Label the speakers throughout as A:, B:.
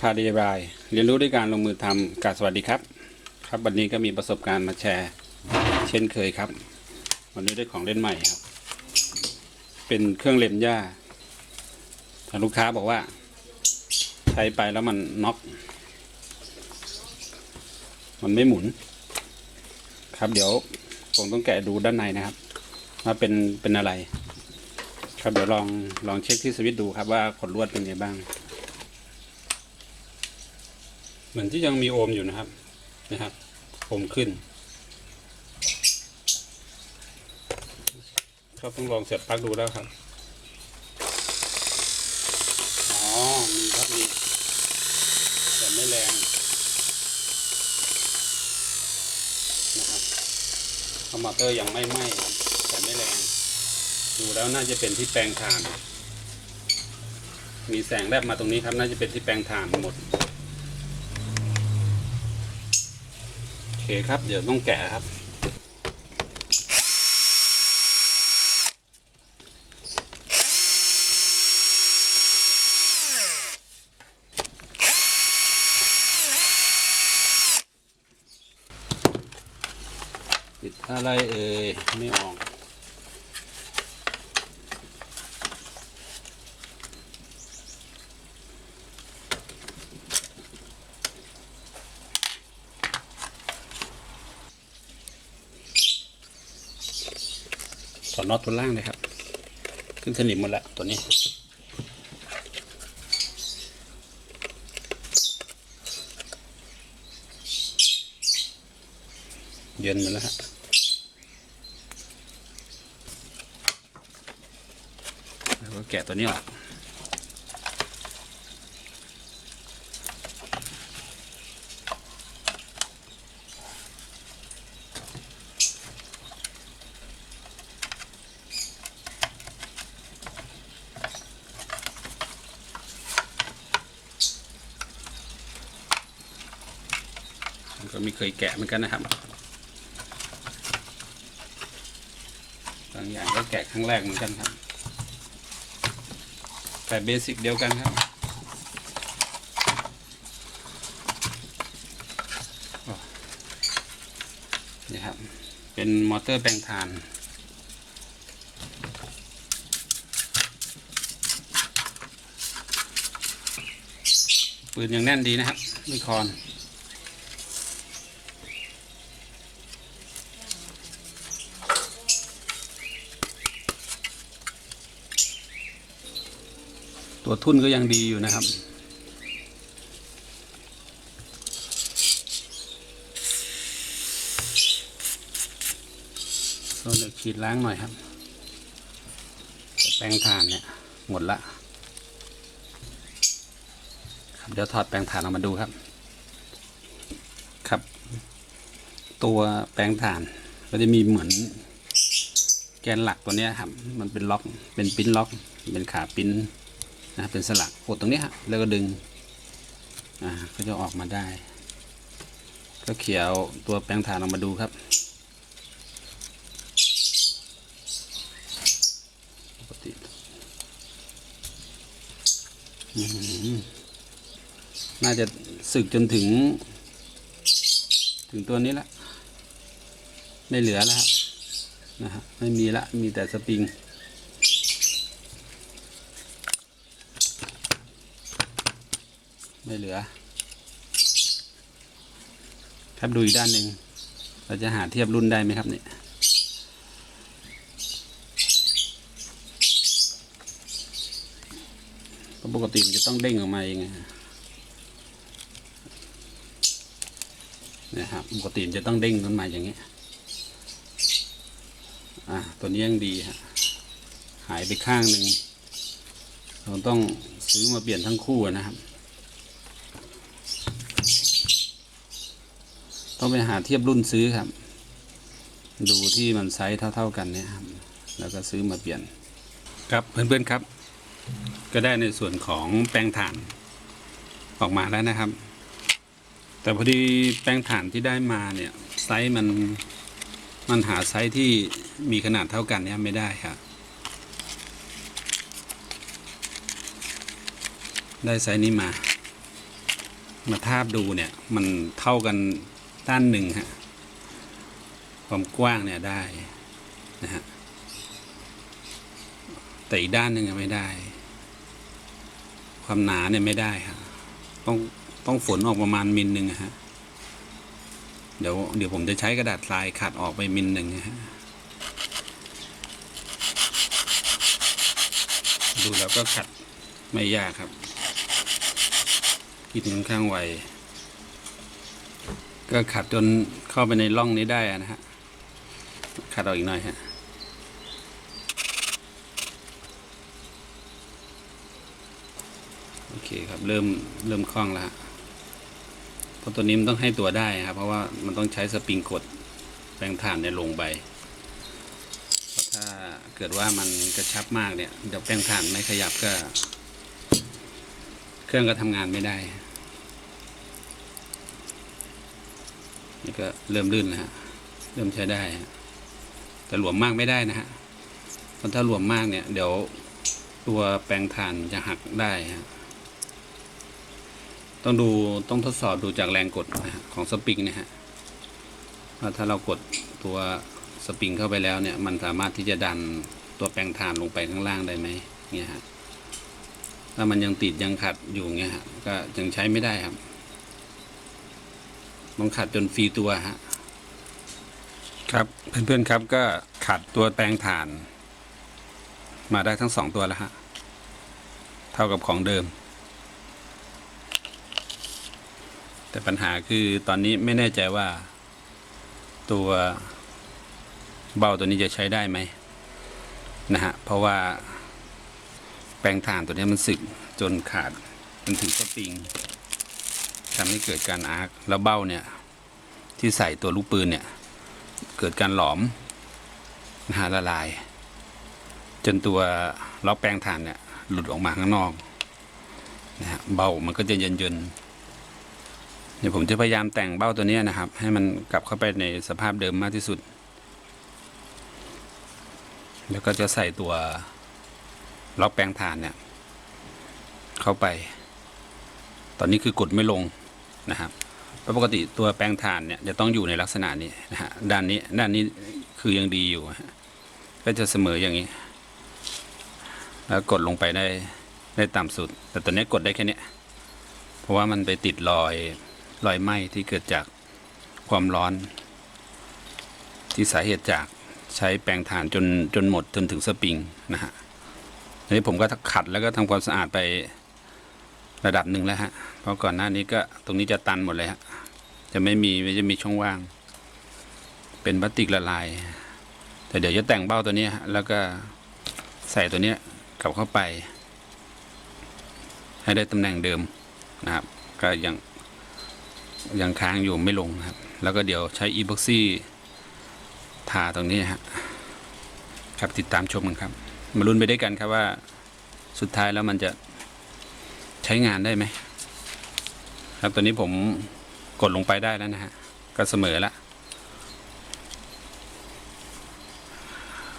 A: พาดีรายเรียนรู้ด้วยการลงมือทำกาสวัสดีครับ ครับวันนี้ก็มีประสบการณ์มาแชร์ เช่นเคยครับ วันนี้ได้ของเล่นใหม่ครับ เป็นเครื่องเล็มหญ้าทางลูกค้าบอกว่า ใช้ไปแล้วมันน็อกมันไม่หมุน ครับเดี๋ยวผมต้องแกะดูด้านในนะครับว่าเป็นเป็นอะไร ครับเดี๋ยวลองลองเช็คที่สวิตดูครับว่าขดลวดเป็นไงบ้าง เหมือนที่ยังมีโอมอยู่นะครับนะครับโอมขึ้นเขาต้องลองเสียบปลั๊กดูแล้วครับอ๋อมีครับมีแต่ไม่แรงนะครับคอมมอเตอร์ยังไม่ไหม้ครับแต่ไม่แรง ดูแล้วน่าจะเป็นที่แปลงถ่าน มีแสงแลบมาตรงนี้ครับ น่าจะเป็นที่แปลงถ่านหมด โอ เคครับ เดี๋ยวต้องแกะครับ ติดอะไรเอ่ย ไม่ออก น็อตตัวล่างเลยครับ ขึ้นสนิมหมดแล้วตัวนี้เย็นหมดแล้วฮะแล้วก็แกะตัวนี้ออก เคยแกะเหมือนกันนะครับบางอย่างก็แกะครั้งแรกเหมือนกันครับ แต่เบสิกเดียวกันครับนี่ครับ เป็นมอเตอร์แปลงถ่านปืนยังแน่นดีนะครับ ไม่คอน ตัวทุ่นก็ยังดีอยู่นะครับก็เดี๋ยวขีดล้างหน่อยครับ แปรงถ่านเนี่ย หมดละครับเดี๋ยวถอดแปรงถ่านออกมาดูครับ ครับ ตัวแปรงถ่านก็จะมีเหมือนแกนหลักตัวนี้ครับ มันเป็นล็อก เป็นปิ้นล็อก เป็นขาปิ้น นะเป็นสลักกดตรงนี้ฮะแล้วก็ดึงอ่าก็จะออกมาได้ ก็เขี่ยตัวแปรงถ่านออกมาดูครับปกติน่าจะสึกจนถึง ถึงตัวนี้ละ ไม่เหลือแล้วครับนะฮะไม่มีละมีแต่สปริง ไม่เหลือ ครับดูอีกด้านหนึ่งเราจะหาเทียบรุ่นได้ไหมครับเนี่ยปกติมันจะต้องเด้งออกมาเองนะครับปกติมันจะต้องเด้งขึ้นมาอย่างเงี้ยอะตัวนี้ยังดีฮะหายไปข้างหนึ่งเราต้องซื้อมาเปลี่ยนทั้งคู่นะครับ ต้องไปหาเทียบรุ่นซื้อครับ ดูที่มันไซส์เท่า ๆกันเนี่ยครับแล้วก็ซื้อมาเปลี่ยน ครับเพื่อนๆครับ ก็ได้ในส่วนของแปลงถ่านออกมาแล้วนะครับ แต่พอดีแปลงถ่านที่ได้มาเนี่ยไซส์มันมันหาไซส์ที่มีขนาดเท่ากันเนี่ยไม่ได้ครับได้ไซส์นี้มา มาทาบดูเนี่ย มันเท่ากัน ด้านหนึ่งฮะความกว้างเนี่ยได้นะฮะแต่อีกด้านหนึ่งไม่ได้ ความหนาเนี่ยไม่ได้ครับต้องต้องฝนออกประมาณมิลหนึ่งฮะเดี๋ยวเดี๋ยวผมจะใช้กระดาษทรายขัดออกไปมิลหนึ่งนะฮะดูแล้วก็ขัดไม่ยากครับกินค่อนข้างไว ก็ขัดจนเข้าไปในร่องนี้ได้นะฮะ ขัดออกอีกหน่อยฮะโอเคครับเริ่มเริ่มคล่องแล้วฮะเพราะตัวนี้มันต้องให้ตัวได้ครับ เพราะว่ามันต้องใช้สปริงกดแปรงถ่านเนี่ยลงไปเพราะถ้าเกิดว่ามันกระชับมากเนี่ยเดี๋ยวแปรงถ่านไม่ขยับก็ เครื่องก็ทำงานไม่ได้ นี่ก็เริ่มลื่นแล้วฮะเริ่มใช้ได้ฮะแต่หลวมมากไม่ได้นะฮะเพราะถ้าหลวมมากเนี่ย เดี๋ยวตัวแปรงถ่านจะหักได้ฮะต้องดูต้องทดสอบดูจากแรงกดนะะของสปริงนะฮะว่าถ้าเรากดตัวสปริงเข้าไปแล้วเนี่ย มันสามารถที่จะดันตัวแปรงถ่านลงไปข้างล่างได้ไหมเนี่ยฮะถ้ามันยังติดยังขัดอยู่เงี้ยฮะก็ยังใช้ไม่ได้ครับ ต้องขัดจนฟรีตัวฮะ ครับเพื่อนๆครับก็ขัดตัวแปรงถ่าน มาได้ทั้งสองตัวแล้วฮะ เท่ากับของเดิม แต่ปัญหาคือตอนนี้ไม่แน่ใจว่า ตัวเบ้าตัวนี้จะใช้ได้ไหมนะฮะ เพราะว่าแปลงถ่านตัวนี้มันสึกจนขาดจนถึงสปริง ทำให้เกิดการอาร์คแล้วเบ้าเนี่ย ที่ใส่ตัวลูกปืนเนี่ย เกิดการหลอมนะฮะละลาย จนตัวล็อกแปลงถ่านเนี่ยหลุดออกมาข้างนอกนะฮะเบ้ามันก็จะเย็นยนๆเดี๋ยวผมจะพยายามแต่งเบ้าตัวนี้นะครับ ให้มันกลับเข้าไปในสภาพเดิมมากที่สุด แล้วก็จะใส่ตัวล็อกแปลงถ่านเนี่ย เข้าไป ตอนนี้คือกดไม่ลง นะครับเพราะปกติตัวแปลงถ่านเนี่ยจะต้องอยู่ในลักษณะนี้นะฮะด้านนี้ด้านนี้คือยังดีอยู่ก็จะเสมออย่างนี้ แล้วกดลงไปได้ได้ต่ำสุด แต่ตัวนี้กดได้แค่เนี้ยเพราะว่ามันไปติดรอยรอยไหม้ที่เกิดจากความร้อน ที่สาเหตุจากใช้แปลงถ่านจนจนหมดจนถึงสปริงนะฮะทีนี้ผมก็ขัดแล้วก็ทำความสะอาดไป ระดับหนึ่งแล้วฮะ เพราะก่อนหน้านี้ก็ตรงนี้จะตันหมดเลยฮะ จะไม่มีไม่จะมีช่องว่าง เป็นพลาสติกละลาย แต่เดี๋ยวจะแต่งเบ้าตัวนี้ฮะแล้วก็ใส่ตัวนี้กลับเข้าไป ให้ได้ตำแหน่งเดิมนะครับ ก็ยังยังค้างอยู่ไม่ลงครับ แล้วก็เดี๋ยวใช้อีบ็อกซี่ทาตรงนี้ฮะ ครับติดตามชมกันครับ มาลุ้นไปด้วยกันครับว่าสุดท้ายแล้วมันจะ ใช้งานได้ไหมครับตอนนี้ผมกดลงไปได้แล้วนะฮะ ก็เสมอละ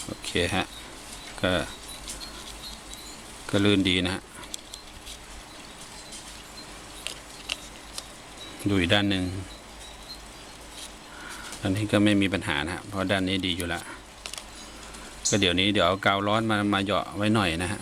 A: โอเคฮะ ก็ก็ลื่นดีนะฮะ ดูอีกด้านหนึ่งอันนี้ก็ไม่มีปัญหานะฮะ เพราะด้านนี้ดีอยู่แล้วก็เดี๋ยวนี้เดี๋ยวเอากาวร้อนมามาเหยาะไว้หน่อยนะฮะ